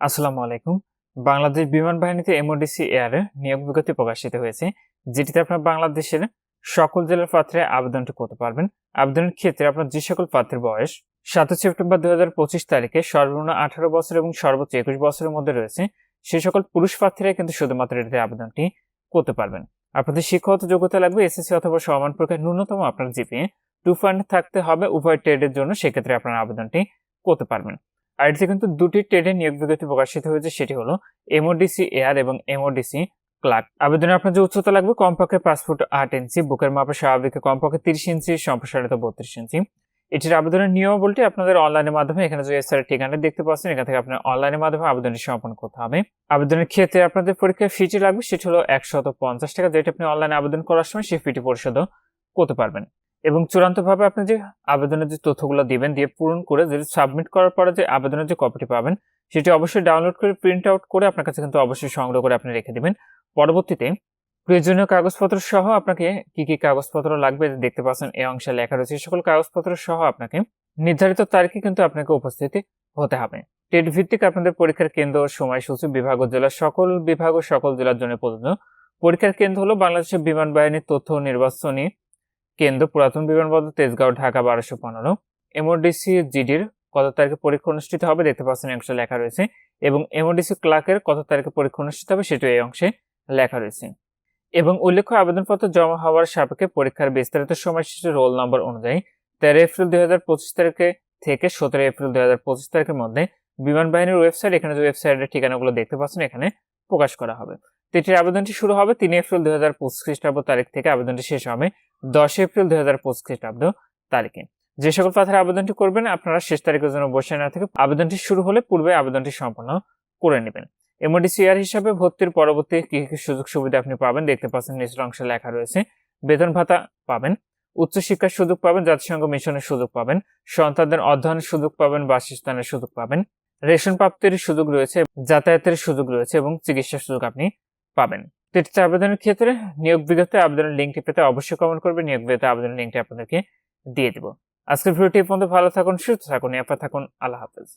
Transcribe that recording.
আসসালামু আলাইকুম। বাংলাদেশ বিমান বাহিনীতে এমওডিসি এয়ারে নিয়োগ বিজ্ঞপ্তি প্রকাশিত হয়েছে, যেটিতে আপনার বাংলাদেশের সকল জেলার পাত্রে আবেদনটি করতে পারবেন। আবেদনের ক্ষেত্রে আপনার যে সকল পাত্রের বয়স সাতই সেপ্টেম্বর দুই হাজার পঁচিশ তারিখে সর্বনিম্ন আঠারো বছর এবং সর্বোচ্চ একুশ বছরের মধ্যে রয়েছে, সে সকল পুরুষ প্রার্থীরা কিন্তু শুধুমাত্র এটিতে আবেদনটি করতে পারবেন। আপনাদের শিক্ষাগত যোগ্যতা লাগবে এসএসসি অথবা সমান পরীক্ষায় ন্যূনতম আপনার জিপিএ টু পয়েন্ট থাকতে হবে উভয় ট্রেডের জন্য, সেক্ষেত্রে আপনার আবেদনটি করতে পারবেন। এটিতে কিন্তু দুটি ট্রেডে নিয়োগ বিজ্ঞপ্তি প্রকাশিত হয়েছে, সেটি হলো এমওডিসি এয়ার এবং এমওডিসি ক্লার্ক আবেদনে আপনার যে উচ্চতা লাগবে, কমপক্ষে পাঁচ ফুট আট ইঞ্চি, বুকের মাপে স্বাভাবিক কমপক্ষে তিরিশ ইঞ্চি, সম্প্রসারিত বত্রিশ ইঞ্চি। এটির আবেদনের নিয়মাবলীটি আপনাদের অনলাইনের মাধ্যমে, এখানে যে ওয়েবসাইটের ঠিকানা দেখতে পাচ্ছেন, এখান থেকে আপনার অনলাইনের মাধ্যমে আবেদনটি সম্পন্ন করতে হবে। আবেদনের ক্ষেত্রে আপনাদের পরীক্ষার ফিটি লাগবে, সেটি হলো একশত পঞ্চাশ টাকা, যেটা আপনি অনলাইনে আবেদন করার সময় সেই ফিটি পরিশোধও করতে পারবেন। এবং চূড়ান্তভাবে আপনি যে আবেদনের যে তথ্যগুলো দিবেন, দিয়ে পূরণ করে যদি সাবমিট করার পরে যে আবেদনের যে কপিটি পাবেন, সেটি অবশ্যই ডাউনলোড করে প্রিন্ট আউট করে আপনার কাছে কিন্তু অবশ্যই সংগ্রহ করে আপনি রেখে দেবেন। পরবর্তীতে প্রয়োজনীয় কাগজপত্র সহ আপনাকে কি কি কাগজপত্র লাগবে দেখতে পাচ্ছেন এই অংশে লেখা রয়েছে সকল কাগজপত্র সহ আপনাকে নির্ধারিত তারিখে কিন্তু আপনাকে উপস্থিত হতে হবে। টেট ভিত্তিক আপনাদের পরীক্ষার কেন্দ্র, সময়সূচি, বিভাগ ও জেলার সকল বিভাগ ও সকল জেলার জন্য প্রযোজ্য। পরীক্ষার কেন্দ্র হলো বাংলাদেশের বিমান বাহিনীর তথ্য নির্বাচনী কেন্দ্র পুরাতন বিমানবন্দর তেজগাঁও, ঢাকা, বারোশো পনেরো। এমওডিসি জিডির কত তারিখে পরীক্ষা অনুষ্ঠিত হবে দেখতে পাচ্ছেন অংশে লেখা রয়েছে। এবং এমওডিসি ক্লার্কের কত তারিখে পরীক্ষা অনুষ্ঠিত হবে সেটিও এই অংশে লেখা রয়েছে। এবং উল্লেখ্য, আবেদনপত্র জমা হওয়ার সাপেক্ষে পরীক্ষার বিস্তারিত সময়সূচি রোল নম্বর অনুযায়ী তেরো এপ্রিল দুই হাজার পঁচিশ তারিখে থেকে সতেরো এপ্রিল দুই হাজার পঁচিশ তারিখের মধ্যে বিমান বাহিনীর ওয়েবসাইট, এখানে যে ওয়েবসাইটের ঠিকানাগুলো দেখতে পাচ্ছেন, এখানে প্রকাশ করা হবে। তো এটির আবেদনটি শুরু হবে তিন এপ্রিল দুই হাজার পঁচিশ খ্রিস্টাব্দ তারিখ থেকে আবেদনটি শেষ হবে দশ এপ্রিল দুই হাজার পঁচিশ খ্রিস্টাব্দ তারিখে। যে সকল প্রার্থীরা আবেদনটি করবেন, আপনারা শেষ তারিখের জন্য বসে না থেকে আবেদনটি শুরু হলে পূর্বে আবেদনটি সম্পন্ন করে নেবেন। এমওডিসিআর হিসাবে ভর্তির পরবর্তী কি কি সুযোগ সুবিধা আপনি পাবেন দেখতে পাচ্ছেন নিচের অংশে লেখা রয়েছে, বেতন ভাতা পাবেন, উচ্চশিক্ষার সুযোগ পাবেন, জাতিসংঘ মিশনের সুযোগ পাবেন, সন্তানদের অধ্যয়নের সুযোগ পাবেন, বাসস্থানের সুযোগ পাবেন রেশন প্রাপ্তির সুযোগ রয়েছে, যাতায়াতের সুযোগ রয়েছে এবং চিকিৎসার সুযোগ আপনি পাবেন। তো আবেদনের ক্ষেত্রে নিয়োগ বিজ্ঞপ্তি, আবেদনের লিঙ্কটি পেতে অবশ্যই কমেন্ট করবে নিয়োগ বিজ্ঞপ্তি আবেদনের লিঙ্কটি আপনাদেরকে দিয়ে দেবো। আজকের ভিডিওটি পর্যন্ত। ভালো থাকুন, সুস্থ থাকুন এরপর থাকুন। আল্লাহ হাফেজ।